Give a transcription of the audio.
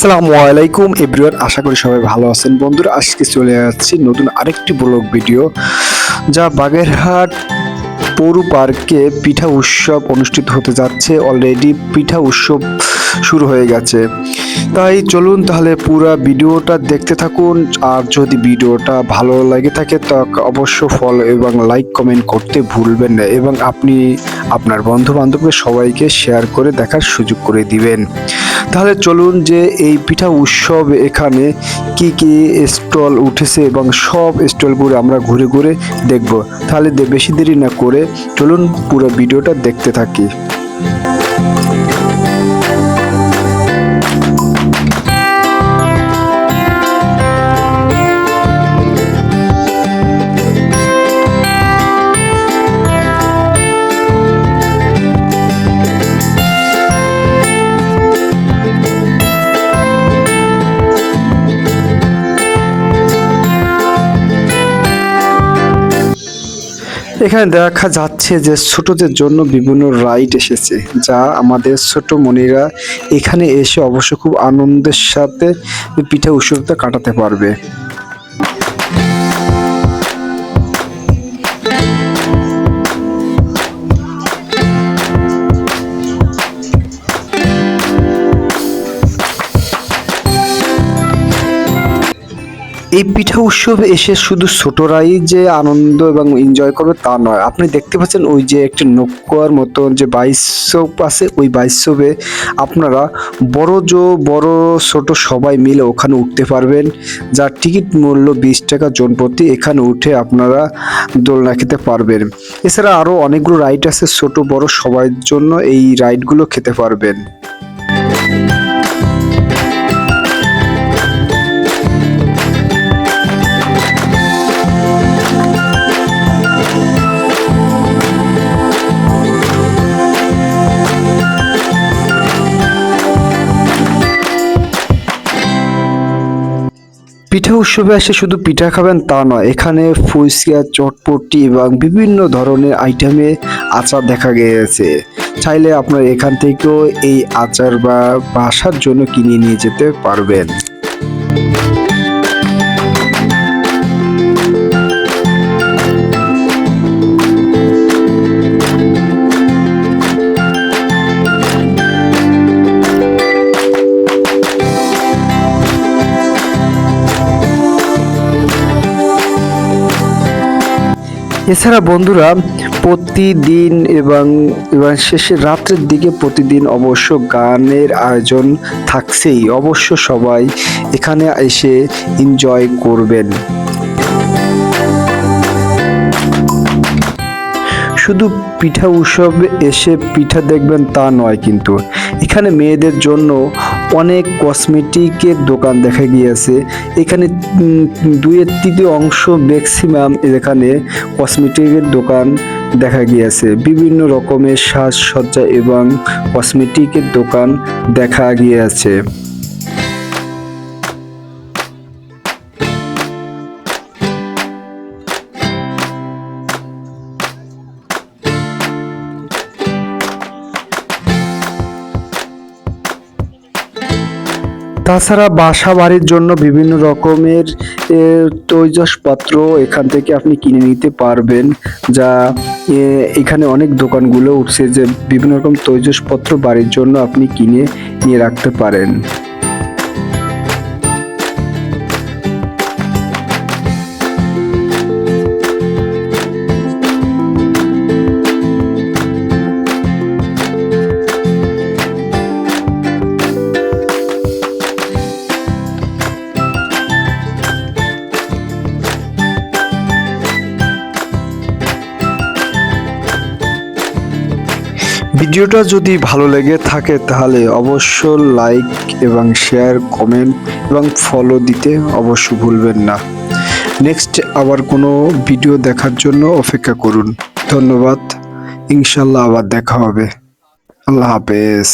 আসসালামু আলাইকুম, এভরিওয়ান, আশা করি সবাই ভালো আছেন। বন্ধুরা, আজকে চলে যাচ্ছি নতুন আরেকটি ব্লগ ভিডিও, যা বাগেরহাট পৌর পার্কে পিঠা উৎসব অনুষ্ঠিত হতে যাচ্ছে। অলরেডি পিঠা উৎসব শুরু হয়ে গেছে। তাই চলুন তাহলে পুরো ভিডিওটা দেখতে থাকুন। আর যদি ভিডিওটা ভালো লাগে থাকে, তা অবশ্য ফলো এবং লাইক কমেন্ট করতে ভুলবেন না। এবং আপনি আপনার বন্ধু বান্ধবকে সবাইকে শেয়ার করে দেখার সুযোগ করে দিবেন। তাহলে চলুন যে এই পিঠা উৎসব এখানে কি কি স্টল উঠেছে এবং সব স্টলগুলো আমরা ঘুরে ঘুরে দেখব। তাহলে বেশি দেরি না করে চলুন পুরো ভিডিওটা দেখতে থাকি। এখানে দেখা যাচ্ছে যে ছোটদের জন্য বিভিন্ন রাইড এসেছে, যা আমাদের ছোট মনিরা এখানে এসে অবশ্য খুব আনন্দের সাথে পিঠা উৎসবটা কাটাতে পারবে। এই পিঠা উৎসবে এসে শুধু ছোটরাই যে আনন্দ এবং এনজয় করবে তা নয়। আপনি দেখতে পাচ্ছেন ওই যে একটি নৌকার মতো যে বাইশোপ আছে, ওই বাইশোপে আপনারা বড় জো, বড়, ছোট সবাই মিলে ওখানে উঠতে পারবেন। যার টিকিট মূল্য বিশ টাকা জন প্রতি এখানে উঠে আপনারা দোলনা খেতে পারবেন। এছাড়া আরও অনেকগুলো রাইড আছে, ছোট, বড় সবার জন্য এই রাইডগুলো খেতে পারবেন। পিঠা উৎসবে এসে শুধু পিঠা খাবেন তা নয়, এখানে ফুচকা চটপটি এবং বিভিন্ন ধরনের আইটেমে আচার দেখা গিয়েছে। চাইলে আপনার এখান থেকেও এই আচার বা বাসার জন্য কিনে নিয়ে যেতে পারবেন। এছাড়া বন্ধুরা, প্রতিদিন এবং এবং শেষে রাত্রের দিকে প্রতিদিন অবশ্য গানের আয়োজন থাকছেই। অবশ্য সবাই এখানে এসে এনজয় করবেন। শুধু পিঠা উৎসবে এসে পিঠা দেখবেন তা নয় কিন্তু। এখানে মেয়েদের জন্য অনেক কসমেটিকের দোকান দেখা গিয়েছে। এখানে দুয়ের তৃতীয় অংশ ম্যাক্সিমাম এখানে কসমেটিকের দোকান দেখা গিয়েছে। বিভিন্ন রকমের সাজসজ্জা এবং কসমেটিকের দোকান দেখা গিয়েছে। তাছাড়া বাসা বাড়ির জন্য বিভিন্ন রকমের তৈজসপত্র এখান থেকে আপনি কিনে নিতে পারবেন, যা এখানে অনেক দোকানগুলো উঠছে যে বিভিন্ন রকম তৈজসপত্র বাড়ির জন্য আপনি কিনে, নিয়ে রাখতে পারেন। ভিডিওটা যদি ভালো লেগে থাকে তাহলে অবশ্য লাইক এবং শেয়ার কমেন্ট এবং ফলো দিতে অবশ্য ভুলবেন না। নেক্সট আবার কোনো ভিডিও দেখার জন্য অপেক্ষা করুন। ধন্যবাদ। ইনশাল্লাহ আবার দেখা হবে। আল্লাহ হাফেজ।